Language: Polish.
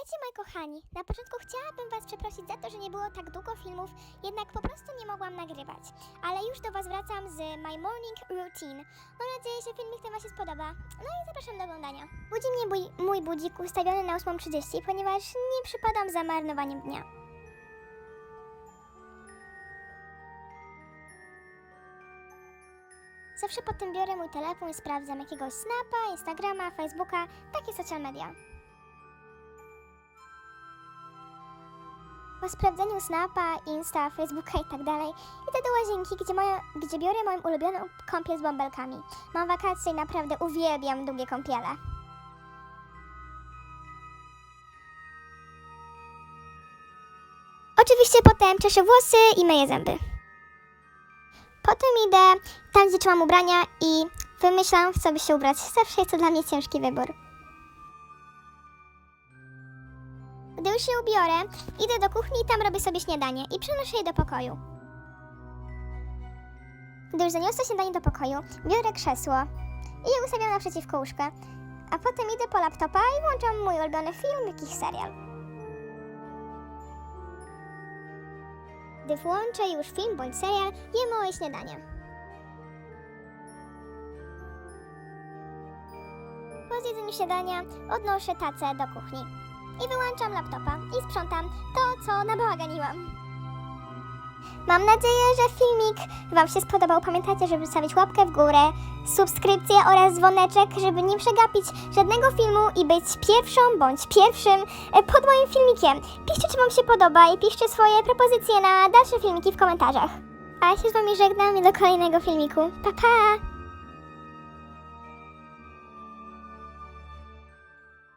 Witajcie moi kochani. Na początku chciałabym was przeprosić za to, że nie było tak długo filmów, jednak po prostu nie mogłam nagrywać. Ale już do was wracam z My Morning Routine. Mam nadzieję, że filmik ten wam się spodoba. No i zapraszam do oglądania. Budzi mnie mój, mój budzik ustawiony na 8.30, ponieważ nie przypadam za marnowaniem dnia. Zawsze potem biorę mój telefon i sprawdzam jakiegoś Snapa, Instagrama, Facebooka, takie social media. Po sprawdzeniu Snapa, Insta, Facebooka i tak dalej, idę do łazienki, gdzie, moja, gdzie biorę moją ulubioną kąpiel z bąbelkami. Mam wakacje i naprawdę uwielbiam długie kąpiele. Oczywiście potem czeszę włosy i myję zęby. Potem idę tam, gdzie trzymam ubrania i wymyślam, w co by się ubrać. Zawsze jest to dla mnie ciężki wybór. Gdy już się ubiorę, idę do kuchni i tam robię sobie śniadanie i przenoszę je do pokoju. Gdy już zaniosę śniadanie do pokoju, biorę krzesło i je ustawiam naprzeciwko łóżka, a potem idę po laptopa i włączam mój ulubiony film, jakiś serial. Gdy włączę już film bądź serial, jem moje śniadanie. Po zjedzeniu śniadania odnoszę tacę do kuchni i wyłączam laptopa i sprzątam to, co nabałaganiłam. Mam nadzieję, że filmik Wam się spodobał. Pamiętajcie, żeby zostawić łapkę w górę, subskrypcję oraz dzwoneczek, żeby nie przegapić żadnego filmu i być pierwszą bądź pierwszym e, pod moim filmikiem. Piszcie, czy Wam się podoba i piszcie swoje propozycje na dalsze filmiki w komentarzach. A ja się z Wami żegnam i do kolejnego filmiku. Pa, pa!